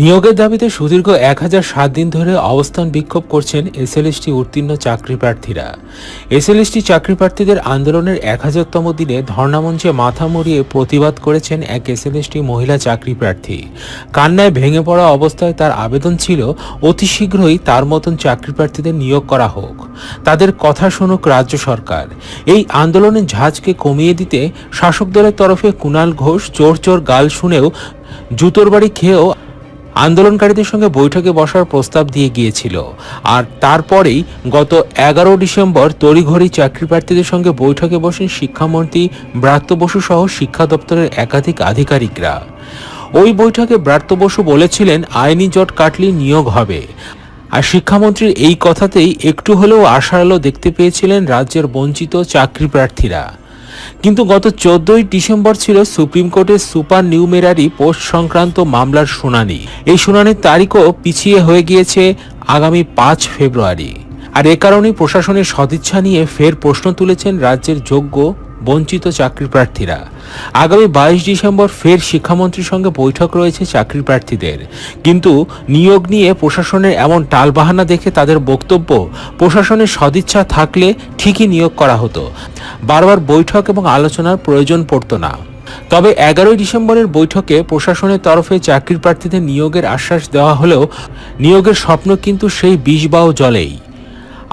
নিয়োগের দাবিতে সুদীর্ঘ এক হাজার সাত দিন ধরে অবস্থান বিক্ষোভ করছেন এসএলএসটি উত্তীর্ণ চাকরি প্রার্থীরা। এসএলএসটি চাকরি প্রার্থীদের আন্দোলনের এক হাজারতম দিনে ধর্ণামঞ্চে মাথা মরিয়ে প্রতিবাদ করেছেন এক এসএলএসটি মহিলা চাকরি প্রার্থী। কান্নায় ভেঙে পড়া অবস্থায় তার আবেদন ছিল, অতি শীঘ্রই তার মতন চাকরি প্রার্থীদের নিয়োগ করা হোক। তাদের কথা শুনুক রাজ্য সরকার। এই আন্দোলনের ঝাঁজকে কমিয়ে দিতে শাসক দলের তরফে কুণাল ঘোষ চোর চোর গাল শুনেও জুতোর বাড়ি খেয়েও আন্দোলনকারীদের সঙ্গে বৈঠকে বসার প্রস্তাব দিয়ে গিয়েছিল। আর তারপরেই গত এগারো ডিসেম্বর তড়িঘড়ি চাকরি প্রার্থীদের সঙ্গে বৈঠকে বসেন শিক্ষামন্ত্রী ব্রাত্য বসু সহ শিক্ষা দপ্তরের একাধিক আধিকারিকরা। ওই বৈঠকে ব্রাত্য বসু বলেছিলেন, আইনি জট কাটলি নিয়োগ হবে। আর শিক্ষামন্ত্রীর এই কথাতেই একটু হলেও আশার আলো দেখতে পেয়েছিলেন রাজ্যের বঞ্চিত চাকরি প্রার্থীরা কিন্তু গত চোদ্দই ডিসেম্বর ছিল সুপ্রিম কোর্টের সুপার নিউমেরারি পোস্ট সংক্রান্ত মামলার শুনানি। এই শুনানির তারিখও পিছিয়ে হয়ে গিয়েছে আগামী পাঁচ ফেব্রুয়ারি। আর এ কারণেই প্রশাসনের সদিচ্ছা নিয়ে ফের প্রশ্ন তুলেছেন রাজ্যের যোগ্য বঞ্চিত চাকরি প্রার্থীরা আগামী বাইশ ডিসেম্বর ফের শিক্ষামন্ত্রীর সঙ্গে বৈঠক রয়েছে চাকরি প্রার্থীদের কিন্তু নিয়োগ নিয়ে প্রশাসনের এমন টালবাহানা দেখে তাদের বক্তব্য, প্রশাসনের সদিচ্ছা থাকলে ঠিকই নিয়োগ করা হতো। বারবার বৈঠক এবং আলোচনার প্রয়োজন পড়তো না। তবে এগারোই ডিসেম্বরের বৈঠকে প্রশাসনের তরফে চাকরি প্রার্থীদের নিয়োগের আশ্বাস দেওয়া হলেও নিয়োগের স্বপ্ন কিন্তু সেই বিষবাও জলেই।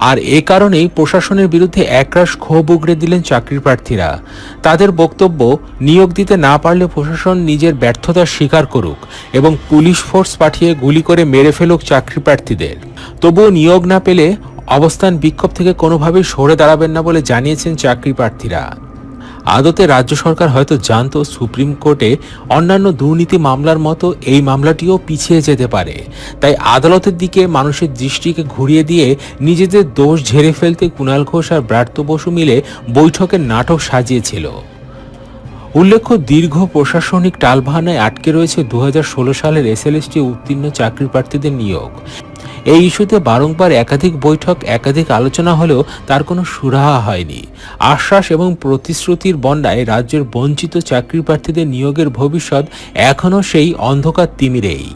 আর এ কারণেই প্রশাসনের বিরুদ্ধে একরাশ ক্ষোভ উগড়ে দিলেন চাকরি প্রার্থীরা। তাদের বক্তব্য, নিয়োগ দিতে না পারলে প্রশাসন নিজের ব্যর্থতা স্বীকার করুক এবং পুলিশ ফোর্স পাঠিয়ে গুলি করে মেরে ফেলুক চাকরি প্রার্থীদের। তবুও নিয়োগ না পেলে অবস্থান বিক্ষোভ থেকে কোনোভাবেই সরে দাঁড়াবেন না বলে জানিয়েছেন চাকরি প্রার্থীরা। আদতে রাজ্য সরকার হয়তো জানত সুপ্রিম কোর্টে অন্যান্য দুর্নীতি মামলার মতো এই মামলাটিও পিছিয়ে যেতে পারে। তাই আদালতের দিকে মানুষের দৃষ্টিকে ঘুরিয়ে দিয়ে নিজেদের দোষ ঝেড়ে ফেলতে কুণাল ঘোষ আর ব্রাত্য বসু মিলে বৈঠকের নাটক সাজিয়েছিল। উল্লেখ্য, দীর্ঘ প্রশাসনিক টালবাহানায় আটকে রয়েছে দু হাজার ষোলো সালের এসএলএসটি উত্তীর্ণ চাকরি প্রার্থীদের নিয়োগ। এই ইস্যুতে বারংবার একাধিক বৈঠক, একাধিক আলোচনা হলেও তার কোনো সুরাহা হয়নি। আশ্বাস এবং প্রতিশ্রুতির বন্যায় রাজ্যের বঞ্চিত চাকরি প্রার্থীদের নিয়োগের ভবিষ্যৎ এখনও সেই অন্ধকার তিমিরেই।